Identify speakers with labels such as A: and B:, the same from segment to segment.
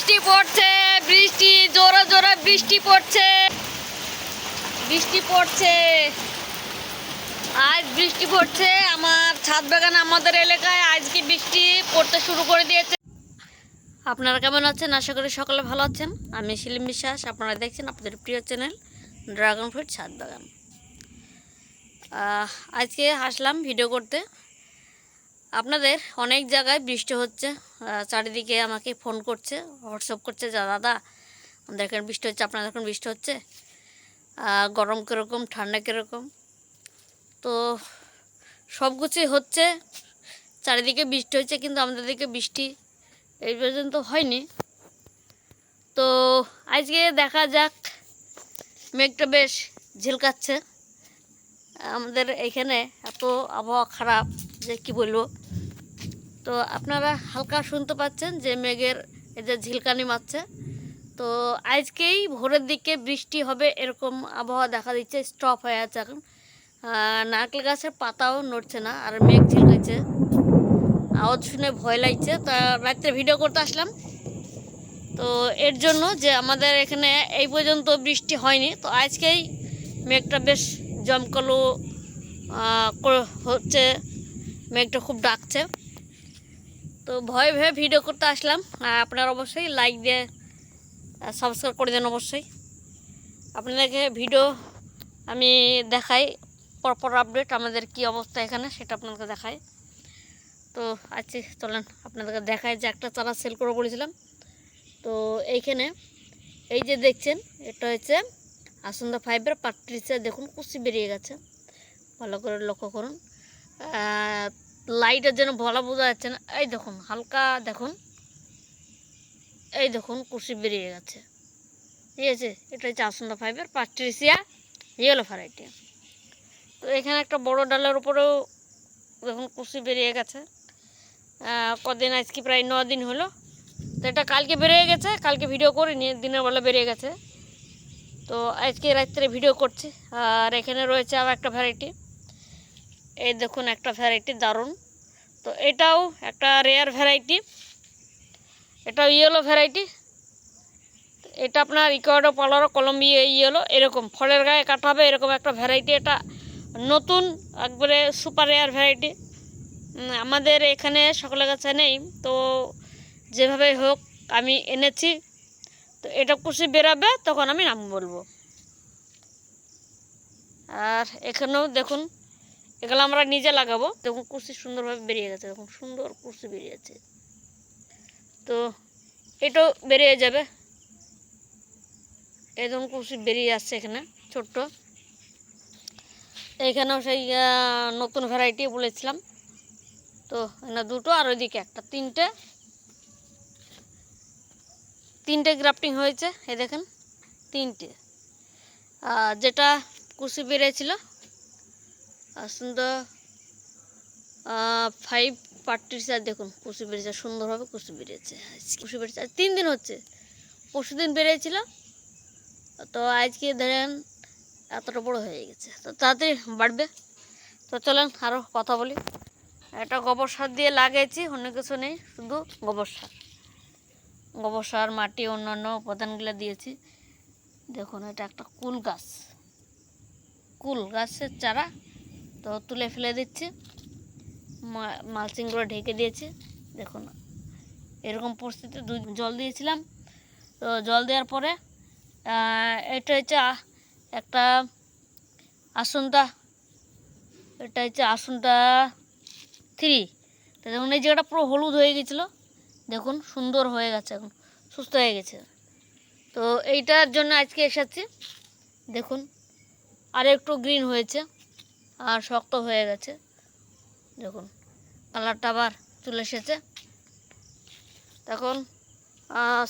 A: বৃষ্টি পড়ছে, বৃষ্টি, জোরে জোরে বৃষ্টি পড়ছে। বৃষ্টি পড়ছে। আজ বৃষ্টি পড়ছে আমার ছাদ বাগান আমাদের এলাকায়। আজকে বৃষ্টি পড়তে শুরু করে দিয়েছে। আপনারা কেমন আছেন? আশা করি সকলে ভালো আছেন। আমি শিলিম বিশ্বাস। আপনারা দেখছেন আপনাদের প্রিয় চ্যানেল ড্রাগন ফ্রুট ছাদ বাগান। আজকে আসলাম ভিডিও করতে। আপনাদের অনেক জায়গায় বৃষ্টি হচ্ছে চারিদিকে আমাকে ফোন করছে, হোয়াটসঅ্যাপ করছে, যা দাদা, আমাদের এখানে বৃষ্টি হচ্ছে, আপনাদের এখন বৃষ্টি হচ্ছে? গরম কীরকম, ঠান্ডা কীরকম? তো সব কিছুই হচ্ছে, চারিদিকে বৃষ্টি হচ্ছে, কিন্তু আমাদের দিকে বৃষ্টি এই পর্যন্ত হয়নি। তো আজকে দেখা যাক, মেঘটা বেশ ঝিলকাচ্ছে। আমাদের এখানে এত আবহাওয়া খারাপ। যে কি বলব? তো আপনারা হালকা শুনতে পাচ্ছেন যে মেঘের এই যে ঝিলকানি মারছে। তো আজকেই ভোরের দিকে বৃষ্টি হবে এরকম আবহাওয়া দেখা দিচ্ছে স্টপ হয়ে আছে এখন। নারকেল গাছের পাতাও নড়ছে না, আর মেঘ ঝিলকাচ্ছে আওয়াজ শুনে ভয় লাগছে। তা রাত্রে ভিডিও করতে আসলাম। তো এর জন্য যে আমাদের এখানে এই পর্যন্ত বৃষ্টি হয়নি, তো আজকেই মেঘটা বেশ জমকালো হচ্ছে মেঘটা খুব ডাকছে। তো ভয়ে ভয়ে ভিডিও করতে আসলাম। আপনারা অবশ্যই লাইক দিয়ে সাবস্ক্রাইব করে দেন অবশ্যই। আপনাদেরকে ভিডিও আমি দেখাই, পরপর আপডেট আমাদের কি অবস্থা এখানে সেটা আপনাদেরকে দেখাই। তো আজকে চলেন আপনাদেরকে দেখাই যে একটা চারা সেল করে বলেছিলাম। তো এইখানে, এই যে দেখছেন, এটা হচ্ছে আসন্দা ফাইভের পাট্রিসে দেখুন, কুচি বেরিয়ে গেছে। ভালো করে লক্ষ্য করুন। লাইটের যেন ভালো বোঝা যাচ্ছে না। এই দেখুন, হালকা দেখুন। এই দেখুন কুচি বেরিয়ে গেছে। ঠিক আছে? এটা হচ্ছে আসন্দা ফাইভের পাট্রিসিয়া ইয়েলো ভ্যারাইটি তো এখানে একটা বড় ডালের উপরেও দেখুন কুচি বেরিয়ে গেছে। কদিন আজকে প্রায় ন দিন হলো। তো এটা কালকে বেরিয়ে গেছে, কালকে ভিডিও করিনি, দিনের বেলা বেরিয়ে গেছে। তো আজকে রাত্রে ভিডিও করছি। আর এখানে রয়েছে আবার একটা ভ্যারাইটি এই দেখুন একটা ভ্যারাইটি দারুণ। তো এটাও একটা রেয়ার ভ্যারাইটি এটাও ইয়েলো ভ্যারাইটি এটা আপনার ইকোয়াডো পালারো কলম্বিয়া ইয়েলো এরকম। ফলের গায়ে কাটা হবে এরকম একটা ভ্যারাইটি এটা নতুন, একবারে সুপার রেয়ার ভ্যারাইটি আমাদের এখানে সকলের কাছে নেই, তো যেভাবে হোক আমি এনেছি। তো এটা কুশি বেরাবে, তখন আমি নাম বলব। আর এখানেও দেখুন এগুলো আমরা নিজে লাগাবো। দেখুন কুশি সুন্দরভাবে বেরিয়ে গেছে দেখুন সুন্দর কুশি বেরিয়েছে তো এটাও বেরিয়ে যাবে। এই ধরুন কুশি বেরিয়ে আসছে এখানে, ছোট্ট। এইখানেও সেই নতুন ভ্যারাইটি বলেছিলাম। তো এখানে দুটো আর ওইদিকে একটা, তিনটে। তিনটে গ্রাফটিং হয়েছে এ দেখেন, তিনটে। যেটা কুশি বেরিয়েছিল সুন্দর ফাইভ পার্টির আর দেখুন কুশি বেরিয়েছে সুন্দরভাবে কুশি বেরিয়েছে কুশি বেরিয়েছে, আজ তিন দিন হচ্ছে, পরশু দিন বেরিয়েছিল, তো আজকে ধরেন এতটা বড় হয়ে গেছে, তো তাড়াতাড়ি বাড়বে, তো চলেন আরও কথা বলি এটা গোবর সার দিয়ে লাগিয়েছি, অন্য কিছু নেই, শুধু গোবর সার গোবর সার, মাটি, অন্যান্য উপাদানগুলো দিয়েছি, দেখুন এটা একটা কুল গাছ, কুল গাছের চারা তো তুলে ফেলে দিচ্ছি। মালচিংগুলো ঢেকে দিয়েছি। দেখুন, এরকম পরিস্থিতি দুই জল দিয়েছিলাম। তো জল দেওয়ার পরে এটা হচ্ছে একটা আসনটা এটা হচ্ছে আসনটা থ্রি। তো দেখুন, এই জায়গাটা পুরো হলুদ হয়ে গেছিল। দেখুন, সুন্দর হয়ে গেছে এখন, সুস্থ হয়ে গেছে। তো এইটার জন্য আজকে এসেছি। দেখুন আর একটু গ্রিন হয়েছে। আর শক্ত হয়ে গেছে। দেখুন, কালারটা আবার চলে এসেছে। তখন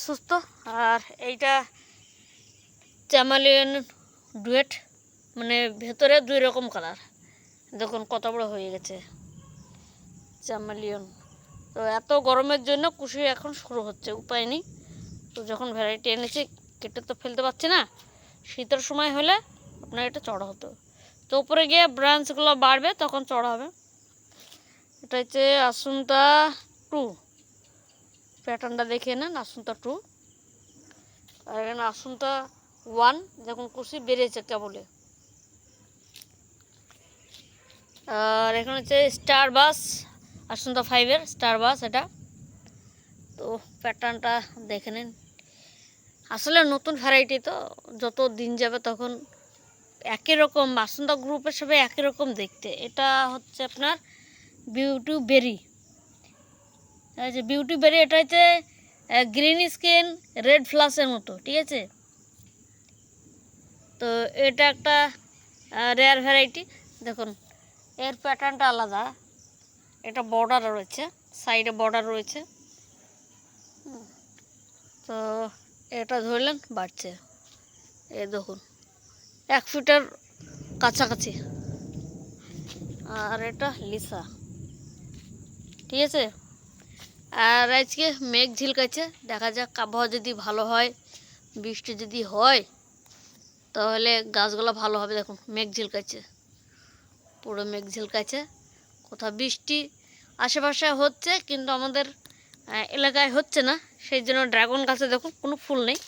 A: সুস্থ। আর এইটা চ্যামালিয়ান ডুয়েট মানে ভেতরে দুই রকম কালার। দেখুন, কত বড় হয়ে গেছে চ্যামালিয়ন তো এত গরমের জন্য কুশি এখন শুরু হচ্ছে, উপায় নেই। তো যখন ভ্যারাইটি এনেছি, কেটে তো ফেলতে পারছি না। শীতের সময় হলে আপনার এটা চড়া হতো। তো উপরে গিয়ে ব্রাঞ্চগুলো বাড়বে, তখন চড়া হবে। এটা হচ্ছে আসুনটা টু প্যাটার্নটা দেখে নেন আসুনটা টু আর এখানে আসনটা ওয়ান যখন কুশি বেরিয়েছে কেবলে। আর এখানে হচ্ছে স্টার বাস আসনটা ফাইভের স্টার বাস এটা। তো প্যাটার্নটা দেখে নিন। আসলে নতুন ভ্যারাইটি তো, যত দিন যাবে তখন একই রকম, বাসন্তী গ্রুপের সবাই একই রকম দেখতে। এটা হচ্ছে আপনার বিউটি বেরি। যে বিউটি বেরি, এটা হচ্ছে গ্রিন স্কিন, রেড ফ্লাসের মতো, ঠিক আছে? তো এটা একটা রেয়ার ভ্যারাইটি দেখুন, এর প্যাটার্নটা আলাদা। এটা বর্ডার রয়েছে সাইডে বর্ডার রয়েছে। তো এটা ধরলেন বাড়ছে। এ দেখুন এক ফিটের কাছাকাছি। আর এটা লিসা। ঠিক আছে? আর আজকে মেঘ ঝিলকাচ্ছে, দেখা যাক আবহাওয়া যদি ভালো হয়, বৃষ্টি যদি হয়, তাহলে গাছগুলো ভালো হবে। দেখুন, মেঘ ঝিলকাচ্ছে, পুরো মেঘ ঝিলকাচ্ছে। কোথাও বৃষ্টি আশেপাশে হচ্ছে, কিন্তু আমাদের এলাকায় হচ্ছে না। সেই জন্য ড্রাগন গাছে দেখুন কোনো ফুল নেই।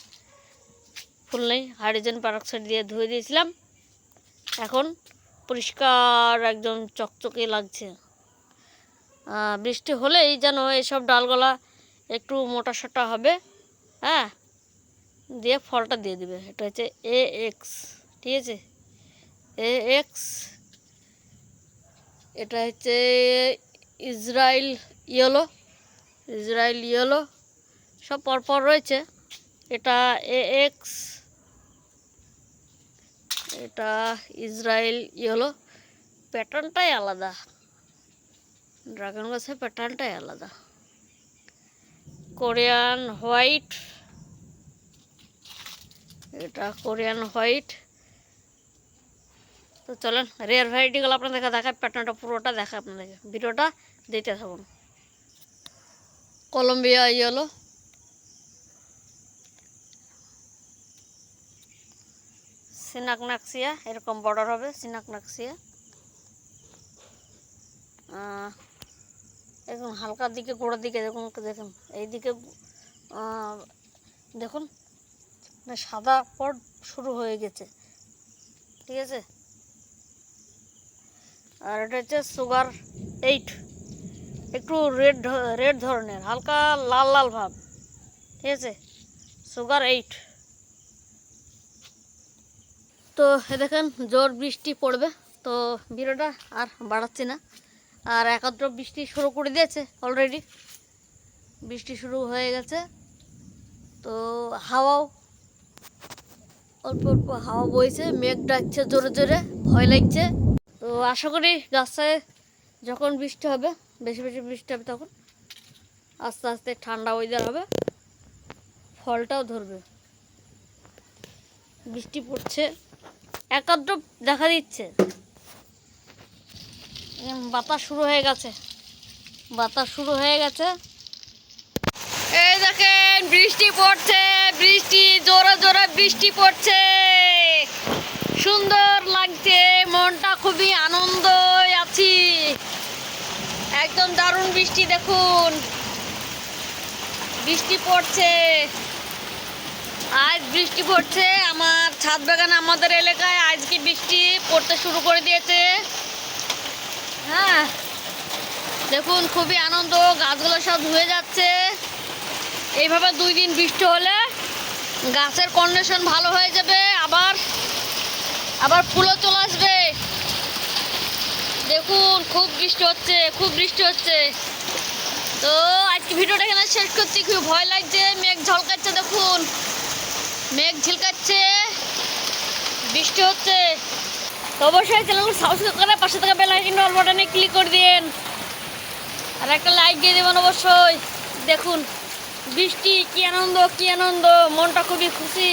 A: ফুল নেই হাইড্রোজেন পারক্সাইড দিয়ে ধুয়ে দিয়েছিলাম। এখন পরিষ্কার একদম চকচকে লাগছে। বৃষ্টি হলেই যেন এইসব ডালগুলা একটু মোটা সোটা হবে হ্যাঁ? দিয়ে ফলটা দিয়ে দেবে। এটা হচ্ছে এ এক্স ঠিক আছে? এ এক্স এটা হচ্ছে ইসরায়েল ইয়েলো ইসরায়েল ইয়েলো, সব পরপর রয়েছে। এটা এ এক্স এটা ইসরায়েল ইয়েলো প্যাটার্নটাই আলাদা। ড্রাগন গাছের প্যাটার্নটাই আলাদা। কোরিয়ান হোয়াইট, এটা কোরিয়ান হোয়াইট। তো চলেন, রেয়ার ভ্যারাইটিগুলো আপনাদেরকে দেখায় প্যাটার্নটা পুরোটা দেখা আপনাদেরকে। ভিডিওটা দিতে থাকুন। কলম্বিয়া ইয়েলো সিনাক নাকসিয়া এরকম বর্ডার হবে সিনাক নাকসিয়া। আহ, দেখুন হালকার দিকে গোড়ার দিকে দেখুন দেখুন এইদিকে দেখুন সাদা পট শুরু হয়ে গেছে। ঠিক আছে? আর এটা হচ্ছে সুগার এইট। একটু রেড রেড ধরনের হালকা লাল লাল ভাব। ঠিক আছে? Sugar eight. তো দেখেন, জোর বৃষ্টি পড়বে। তো ভিডিওটা আর বাড়াচ্ছি না। আর একাত্র বৃষ্টি শুরু করে দিয়েছে অলরেডি বৃষ্টি শুরু হয়ে গেছে। তো হাওয়াও অল্প অল্প হাওয়া বইছে, মেঘ ডাকছে জোরে জোরে, ভয় লাগছে। তো আশা করি গাছটায় যখন বৃষ্টি হবে, বেশি বেশি বৃষ্টি হবে তখন আস্তে আস্তে ঠান্ডা ওয়েদার হবে, ফলটাও ধরবে। বৃষ্টি পড়ছে। একাদ্র দেখা দিচ্ছে। বাতাস শুরু হয়ে গেছে। বাতাস শুরু হয়ে গেছে। এই দেখেন, বৃষ্টি পড়ছে, বৃষ্টি, জোরে জোরে বৃষ্টি পড়ছে। সুন্দর লাগছে, মনটা খুবই আনন্দ আছি। একদম দারুণ বৃষ্টি, দেখুন। বৃষ্টি পড়ছে। আজ বৃষ্টি পড়ছে, আমার ছাদ বাগানে আমাদের এলাকায় আজকে বৃষ্টি পড়তে শুরু করে দিয়েছে। হ্যাঁ দেখুন, খুবই আনন্দ, গাছগুলো সব ধুয়ে যাচ্ছে। এইভাবে দুই দিন বৃষ্টি হলে গাছের কন্ডিশন ভালো হয়ে যাবে, আবার আবার ফুলও চলে আসবে। দেখুন, খুব বৃষ্টি হচ্ছে, খুব বৃষ্টি হচ্ছে। তো আজকে ভিডিওটা এখানে শেষ করছি, খুব ভয় লাগছে, মেঘ ঝলকাচ্ছে, দেখুন। মেঘ ঝিলকাচ্ছে, বৃষ্টি হচ্ছে। অবশ্যই চ্যানেলকে সাবস্ক্রাইব করে পাশে থাকা বেল আইকন অল বাটনে ক্লিক করে দিন আর একটা লাইক দিয়ে দেবেন অবশ্যই। দেখুন, বৃষ্টি কি আনন্দ কি আনন্দ, মনটা খুবই খুশি।